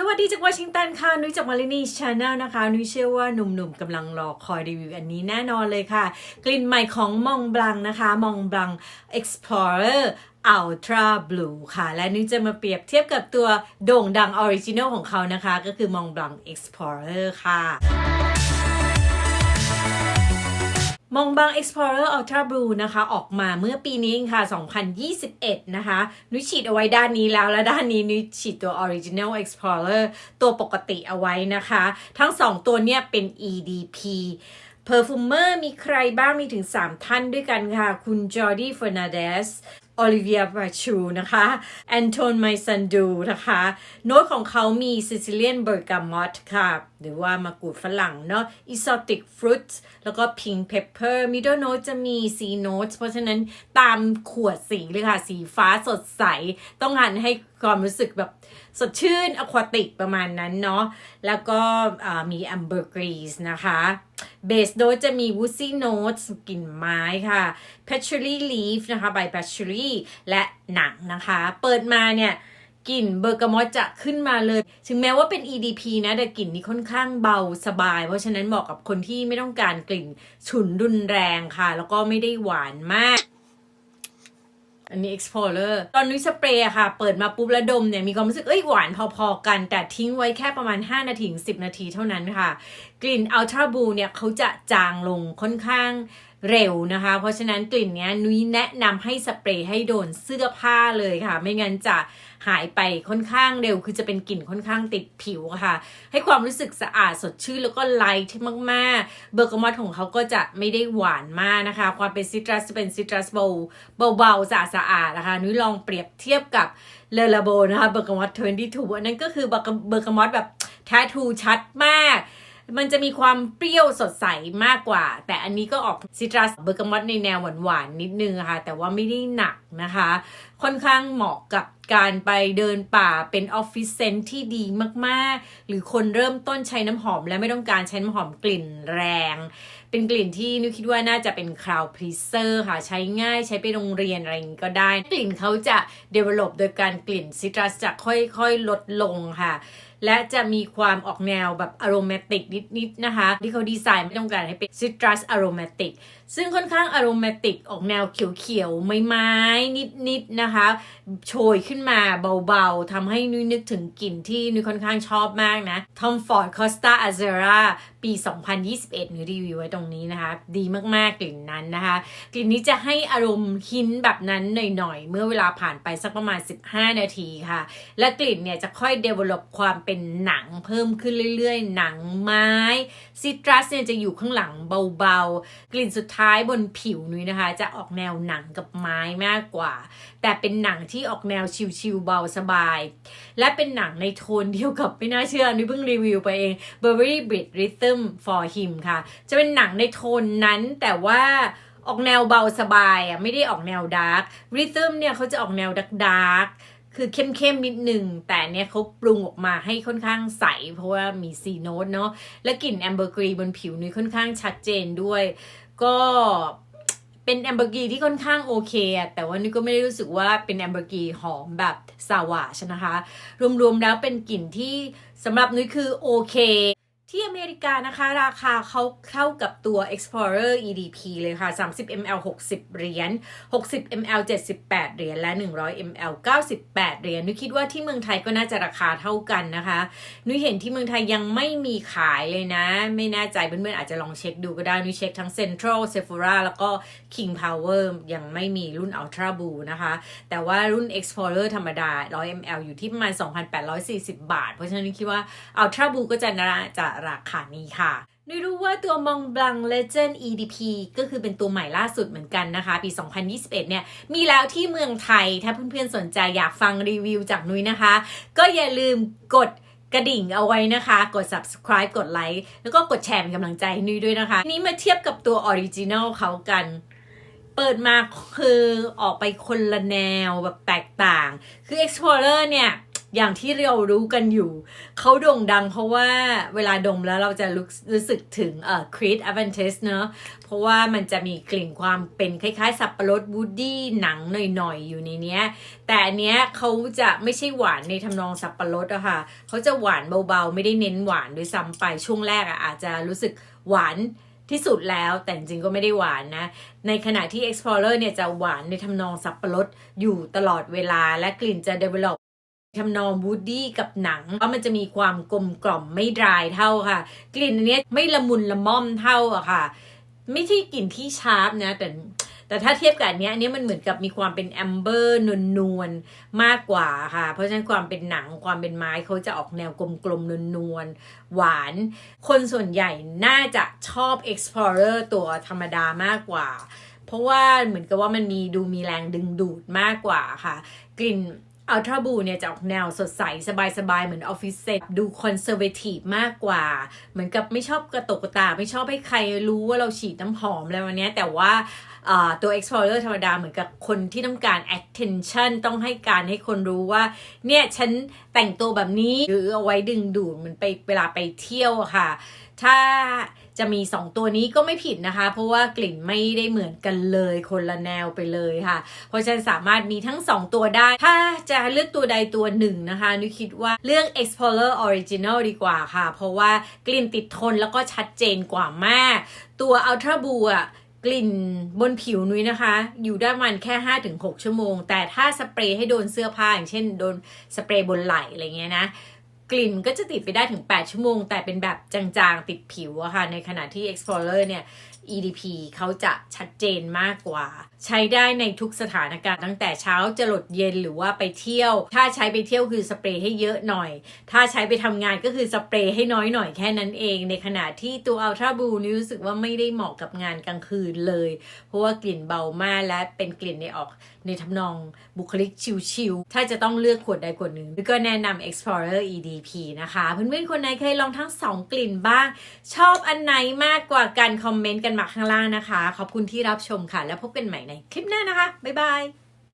สวัสดีจากวอชิงตันค่ะ นุ้ยจากมารินีชาแนลนะคะ นุ้ยเชื่อว่าหนุ่มๆกำลังรอคอยรีวิวอันนี้แน่นอนเลยค่ะ กลิ่นใหม่ของมองบลังนะคะมองบลัง Explorer Ultra Blue ค่ะ และนุ้ยจะมาเปรียบเทียบกับตัวโด่งดังออริจิน l ของเขานะคะ ก็คือมองบลัง Explorer ค่ะ มองบาง Explorer Ultra Blue นะคะ ออกมาเมื่อปีนี้เองค่ะ 2021 นะคะ นุ้ยฉีดเอาไว้ด้านนี้แล้ว และด้านนี้นุ้ยฉีดตัว Original Explorer ตัวปกติเอาไว้นะคะ ทั้ง2ตัวเนี่ยเป็น EDP Perfumer มีใครบ้างมีถึง 3 ท่านด้วยกันค่ะ คุณจอร์ดี้เฟอร์นาเดส โอลิเวียบาชูนะคะแอนโทนไมซันดูนะคะ โน้ตของเขามีซิซิเลียนเบอร์กามอตค่ะ หรือว่ามะกรูดฝรั่งเนาะอิซอติกฟรุตแล้วก็พิงเพปเปอร์มิดเดิลโน้ตจะมีซีโน้ตเพราะฉะนั้นตามขวดสีเลยค่ะ สีฟ้าสดใส ต้องหันให้ความรู้สึกแบบสดชื่นอควาติกประมาณนั้นเนาะแล้วก็มีแอมเบอร์กรีสนะคะเบสโดจะมี Woodsy Notes กลิ่นไม้ค่ะ Patchouli Leaf นะคะ by Patchouli และหนังนะคะ เปิดมาเนี่ยกลิ่นเบอร์กามอตจะขึ้นมาเลย ถึงแม้ว่าเป็น EDP นะ แต่กลิ่นนี้ค่อนข้างเบาสบาย เพราะฉะนั้นเหมาะกับคนที่ไม่ต้องการกลิ่นฉุนรุนแรงค่ะ แล้วก็ไม่ได้หวานมาก อันนี้ Explorer ตอนนุ้ยสเปรย์ค่ะ เปิดมาปุ๊บแล้วดมเนี่ย มีความรู้สึก เอ้ย หวานพอๆกัน แต่ทิ้งไว้แค่ประมาณ 5 นาทีถึง10 นาทีเท่านั้นค่ะ กลิ่น Ultra Blue เนี่ยเขาจะจางลงค่อนข้าง เร็วนะคะ เพราะฉะนั้นกลิ่นเนี้ยนุ้ยแนะนำให้สเปรย์ให้โดนเสื้อผ้าเลยค่ะ ไม่งั้นจะหายไปค่อนข้างเร็ว คือจะเป็นกลิ่นค่อนข้างติดผิวค่ะ ให้ความรู้สึกสะอาดสดชื่นแล้วก็ไลท์มากๆ เบอร์กามอตของเขาก็จะไม่ได้หวานมากนะคะ ความเป็นซิตรัสจะเป็นซิตรัสเบาเบาๆสะอาดสะอาดๆนะคะ นุ้ยลองเปรียบเทียบกับเลลาโบนะคะเบอร์กามอต22อันนั้นก็คือเบอร์เบอร์กามอตแบบแททูชัดมาก มันจะมีความเปรี้ยวสดใสมากกว่า แต่อันนี้ก็ออกซิตรัสเบอร์กามอตในแนวหวานๆนิดนึงค่ะ แต่ว่าไม่ได้หนักนะคะ ค่อนข้างเหมาะกับการไปเดินป่าเป็นออฟฟิศเซนที่ดีมากๆ หรือคนเริ่มต้นใช้น้ำหอม และไม่ต้องการใช้น้ำหอมกลิ่นแรง เป็นกลิ่นที่นุกคิดว่าน่าจะเป็นคราวพรีเซอร์ค่ะ ใช้ง่ายใช้ไปโรงเรียนอะไรอย่างนี้ก็ได้ กลิ่นเขาจะ develop โดยการกลิ่นซิตรัสจะค่อยๆ ลดลงค่ะ และจะมีความออกแนวแบบอารม a ติกนิดๆนะคะ ที่เขาดีไซน์ไม่ต้องการให้เป็นซิตรัสอารม a ติก ซึ่งค่อนข้างอารม a ติกออกแนวเขียวๆ ไม้ๆ นิดๆ นะคะ โชยขึ้นมาเบาๆทำให้นุ้ยนึกถึงกลิ่นที่นุ้ยค่อนข้างชอบมากนะ Tom Ford Costa Azera ปี 2021นุ้ยรีวิวไว้ตรงนี้นะคะ ดีมากๆ กลิ่นนั้นนะคะ กลิ่นนี้จะให้อารมณ์หินแบบนั้นหน่อยๆ เมื่อเวลาผ่านไปสักประมาณ 15 นาทีค่ะ และกลิ่นเนี่ยจะค่อย develop ความเป็นหนังเพิ่มขึ้นเรื่อยๆ หนังไม้ซิตรัสเนี่ยจะอยู่ข้างหลังเบาๆ กลิ่นสุดท้าย้ายบนผิวนุ้ยนะคะ จะออกแนวหนังกับไม้มากกว่า แต่เป็นหนังที่ออกแนวชิลๆเบาสบาย และเป็นหนังในโทนเดียวกับไม่น่าเชื่อนุ้ยเพิ่งรีวิวไปเอง Burberry Brit Rhythm for him ค่ะ จะเป็นหนังในโทนนั้นแต่ว่าออกแนวเบาสบายอะไม่ได้ออกแนวดาร์กริทึมเนี่ยเขาจะออกแนวดาร์กคือเข้มๆนิดหนึ่งแต่เนี่ยเขาปรุงออกมาให้ค่อนข้างใส เพราะว่ามีซีโนตเนาะและกลิ่นแอมเบอร์กรีบนผิวนุ้ยค่อนข้างชัดเจนด้วย ก็เป็นแอมเบอร์กีที่ค่อนข้างโอเคอะแต่ว่านี่ก็ไม่ได้รู้สึกว่าเป็นแอมเบอร์กีหอมแบบสาวาชนะคะ รวมๆแล้วเป็นกลิ่นที่สำหรับนุ้ยคือโอเค ที่อเมริกานะคะ ราคาเขาเข้ากับตัว Explorer EDP เลยค่ะ 30 ml 60 เหรียญ 60 ml 78 เหรียญ และ 100 ml 98 เหรียญ นุ้ยคิดว่าที่เมืองไทยก็น่าจะราคาเท่ากันนะคะ นุ้ยเห็นที่เมืองไทยยังไม่มีขายเลยนะ ไม่แน่ใจเพื่อนๆอาจจะลองเช็คดูก็ได้ นุ้ยเช็คทั้ง Central Sephora แล้วก็ King Power ยังไม่มีรุ่น Ultra Blue นะคะ แต่ว่ารุ่น Explorer ธรรมดา 100 ml อยู่ที่ประมาณ 2,840 บาท เพราะฉะนั้นนุ้ยคิดว่า Ultra Blue ก็จะน่าจะราคานี้ค่ะนุ้ยรู้ว่าตัวมองบลัง Legend EDP ก็คือเป็นตัวใหม่ล่าสุดเหมือนกันนะคะ ปี 2021 เนี่ย มีแล้วที่เมืองไทย ถ้าเพื่อนๆสนใจอยากฟังรีวิวจากนุ้ยนะคะ ก็อย่าลืมกดกระดิ่งเอาไว้นะคะ กด subscribe กดไลค์แล้วก็กดแชร์เป็นกำลังใจนุ้ยด้วยนะคะ นี้มาเทียบกับตัว Original เขากันเปิดมาคือออกไปคนละแนวแบบแตกต่าง คือ Explorer เนี่ย อย่างที่เรารู้กันอยู่ เขาโด่งดังเพราะว่าเวลาดมแล้วเราจะรู้รู้สึกถึงเอ่อครีดอเวนเทสเนอะเพราะว่ามันจะมีกลิ่นความเป็นคล้ายๆ สับปะรดวูดดี้หนังหน่อยๆ อยู่ในเนี้ย แต่อันเนี้ยเขาจะไม่ใช่หวานในทำนองสับปะรดอะค่ะเขาจะหวานเบาๆ ไม่ได้เน้นหวานด้วยซ้ำไปช่วงแรกอะอาจจะรู้สึกหวานที่สุดแล้วแต่จริงก็ไม่ได้หวานนะ ในขณะที่ Explorer เนี่ยจะหวานในทำนองสับปะรดอยู่ตลอดเวลาและกลิ่นจะ develop ทำนองวูดดี้กับหนังว่าะมันจะมีความกลมกล่อมไม่ดรายเท่าค่ะ กลิ่นอันนี้ไม่ละมุนละม่อมเท่าอะค่ะ ไม่ใช่กลิ่นที่ชาร์ปนะแต่แต่ถ้าเทียบกับอันนี้อันนี้มันเหมือนกับมีความเป็นแอมเบอร์นวลๆมากกว่าค่ะ เพราะฉะนั้นความเป็นหนังความเป็นไม้เขาจะออกแนวกลมๆนวลๆหวาน คนส่วนใหญ่น่าจะชอบ Explorer ตัวธรรมดามากกว่า เพราะว่าเหมือนกับว่ามันมีดูมีแรงดึงดูดมากกว่าค่ะ กลิ่น อัลทราบูเนี่ยจะออกแนวสดใส สบายๆ เหมือนออฟฟิศเซ็ตดูคอนเซอร์เวทีฟมากกว่า เหมือนกับไม่ชอบกระตกกระตา ไม่ชอบให้ใครรู้ว่าเราฉีดน้ำหอมอะไรวันนี้แต่ว่าอ่าตัว Explorer ธรรมดาเหมือนกับคนที่ต้องการ attention ต้องให้การให้คนรู้ว่า เนี่ย ฉันแต่งตัวแบบนี้หรือเอาไว้ดึงดูดเหมันไปเวลาไปเที่ยวค่ะ ถ้า จะมี 2 ตัวนี้ก็ไม่ผิดนะคะ เพราะว่ากลิ่นไม่ได้เหมือนกันเลยคนละแนวไปเลยค่ะ เพราะฉะนั้นสามารถมีทั้ง 2 ตัวได้ ถ้าจะเลือกตัวใดตัวหนึ่งนะคะนุคิดว่าเลือก Explorer Original ดีกว่าค่ะ เพราะว่ากลิ่นติดทนแล้วก็ชัดเจนกว่ามาก ตัว Ultra Blue อะกลิ่นบนผิวนุ้ยนะคะ อยู่ได้มันแค่ 5-6 ชั่วโมง แต่ถ้าสเปรย์ให้โดนเสื้อผ้าอย่างเช่นโดนสเปรย์บนไหล่อะไรเงี้ยนะ กลิ่นก็จะติดไปได้ถึง 8 ชั่วโมง แต่เป็นแบบจางๆ ติดผิวอะค่ะ ในขณะที่ Explorer เนี่ย EDP เขาจะชัดเจนมากกว่า ใช้ได้ในทุกสถานการณ์ตั้งแต่เช้าจะหลดเย็นหรือว่าไปเที่ยว ถ้าใช้ไปเที่ยวคือสเปรย์ให้เยอะหน่อย ถ้าใช้ไปทำงานก็คือสเปรย์ให้น้อยหน่อยแค่นั้นเอง ในขณะที่ตัว Ultra Blue นี่รู้สึกว่าไม่ได้เหมาะกับงานกลางคืนเลย เพราะว่ากลิ่นเบามากและเป็นกลิ่นในออก ในทำนองบุคลิกชิวๆถ้าจะต้องเลือกขวดใดขวดหนึ่งก็แนะนำ Explorer EDP นะคะ เพื่อนๆคนไหนเคยลองทั้ง 2 กลิ่นบ้าง ชอบอันไหนมากกว่ากัน คอมเมนต์กันมาข้างล่างนะคะ ขอบคุณที่รับชมค่ะ แล้วพบกันใหม่ในคลิปหน้านะคะ บ๊ายบาย